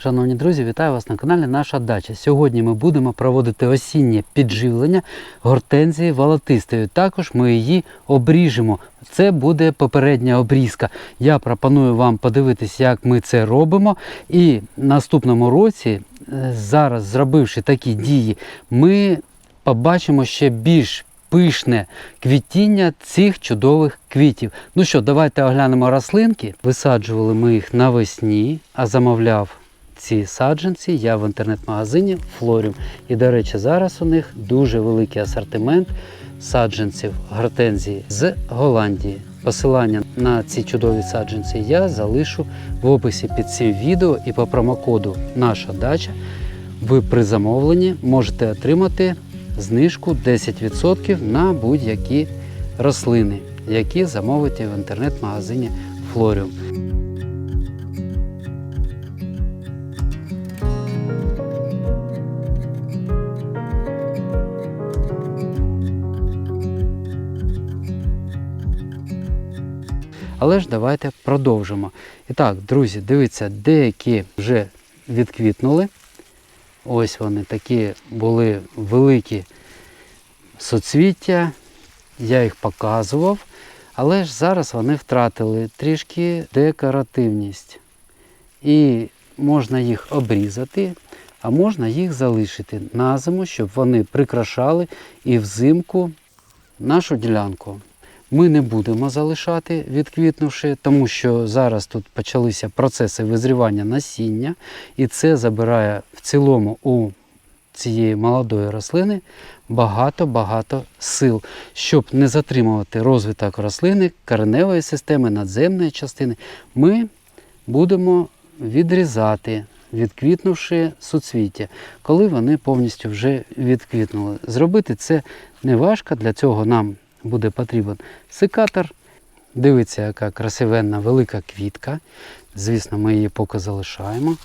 Шановні друзі, вітаю вас на каналі Наша Дача. Сьогодні ми будемо проводити осіннє підживлення гортензії волотистої. Також ми її обріжемо. Це буде попередня обрізка. Я пропоную вам подивитись, як ми це робимо. І в наступному році, е, зараз зробивши такі дії, ми побачимо ще більш пишне квітіння цих чудових квітів. Ну що, давайте оглянемо рослинки. Висаджували ми їх навесні, а замовляв ці саджанці я в інтернет-магазині Флоріум. І, до речі, зараз у них дуже великий асортимент саджанців гортензії з Голландії. Посилання на ці чудові саджанці я залишу в описі під цим відео і по промокоду Наша дача ви при замовленні можете отримати знижку 10% на будь-які рослини, які замовите в інтернет-магазині Флоріум. Але ж давайте продовжимо. І так, друзі, дивіться, деякі вже відквітнули. Ось вони такі були великі соцвіття. Я їх показував. Але ж зараз вони втратили трішки декоративність. І можна їх обрізати, а можна їх залишити на зиму, щоб вони прикрашали і взимку нашу ділянку. Ми не будемо залишати відквітнувши, тому що зараз тут почалися процеси визрівання насіння, і це забирає в цілому у цієї молодої рослини багато-багато сил, щоб не затримувати розвиток рослини, кореневої системи, надземної частини. Ми будемо відрізати, відквітнувши суцвіття, коли вони повністю вже відквітнули. Зробити це не важко, для цього нам буде потрібен секатор. Дивиться, яка красивенна велика квітка. Звісно, ми її поки залишаємо.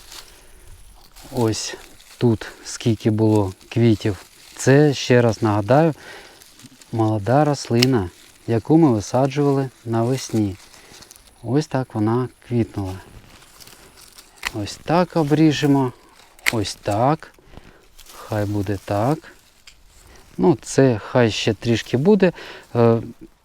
Ось тут скільки було квітів. Це, ще раз нагадаю, молода рослина, яку ми висаджували навесні. Ось так вона квітнула. Ось так обріжемо. Ось так. Хай буде так. Ну, це хай ще трішки буде, е,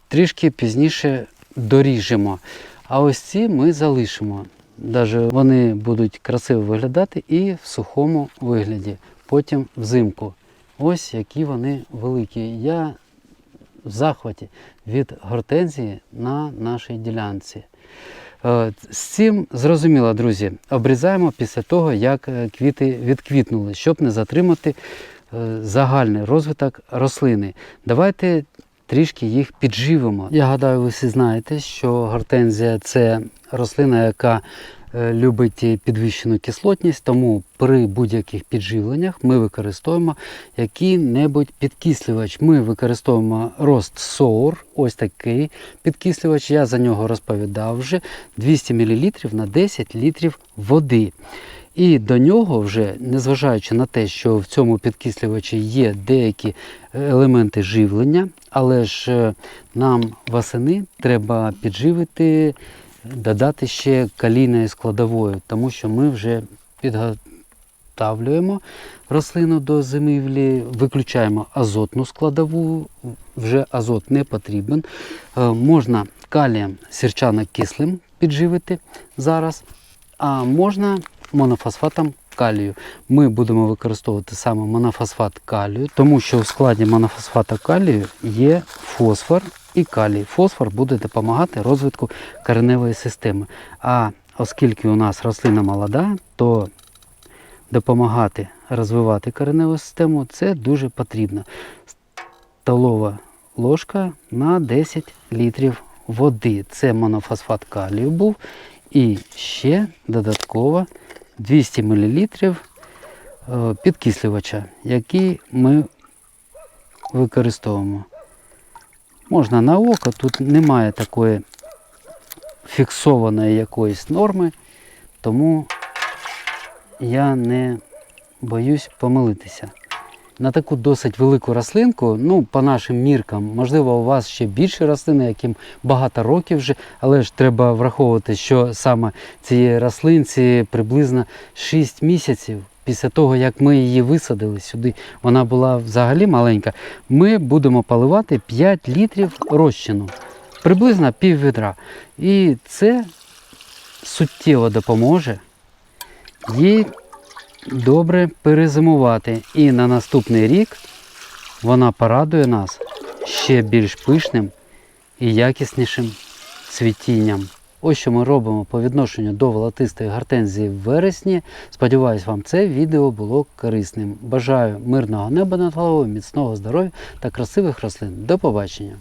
трішки пізніше доріжемо. А ось ці ми залишимо. Даже вони будуть красиво виглядати і в сухому вигляді, потім взимку. Ось які вони великі. Я в захваті від гортензії на нашій ділянці. Е, З цим зрозуміло, друзі, обрізаємо після того, як е, квіти відквітнули, щоб не затримати загальний розвиток рослини. Давайте трішки їх підживимо. Я гадаю, ви всі знаєте, що гортензія це рослина, яка е, любить підвищену кислотність, тому при будь-яких підживленнях ми використовуємо який-небудь підкислювач. Ми використовуємо рост соур, ось такий підкислювач. Я за нього розповідав вже 200 мл на 10 літрів води. І до нього вже, незважаючи на те, що в цьому підкислювачі є деякі елементи живлення, але ж е, нам восени треба підживити, додати ще калійної складової, тому що ми вже підготавлюємо рослину до зимівлі, виключаємо азотну складову, вже азот не потрібен. Е, Можна калієм сірчано-кислим підживити зараз, а можна монофосфатом калію. Ми будемо використовувати саме монофосфат калію, тому що у складі монофосфата калію є фосфор і калій. Фосфор буде допомагати розвитку кореневої системи. А оскільки у нас рослина молода, то допомагати розвивати кореневу систему це дуже потрібно. Столова ложка на 10 літрів води. Це монофосфат калію був. І ще додатково 200 мл е, підкислювача, який ми використовуємо. Можна на око, тут немає такої фіксованої якоїсь норми, тому я не боюсь помилитися. На таку досить велику рослинку, ну, по нашим міркам, можливо, у вас ще більше рослини, яким багато років вже, але ж треба враховувати, що саме цієї рослинці приблизно 6 місяців. Після того, як ми її висадили сюди, вона була взагалі маленька, ми будемо поливати 5 літрів розчину, приблизно пів відра. І це суттєво допоможе їй добре перезимувати. І на наступний рік вона порадує нас ще більш пишним і якіснішим цвітінням. Ось що ми робимо по відношенню до волотистої гортензії в вересні. Сподіваюсь, вам це відео було корисним. Бажаю мирного неба над головою, міцного здоров'я та красивих рослин. До побачення!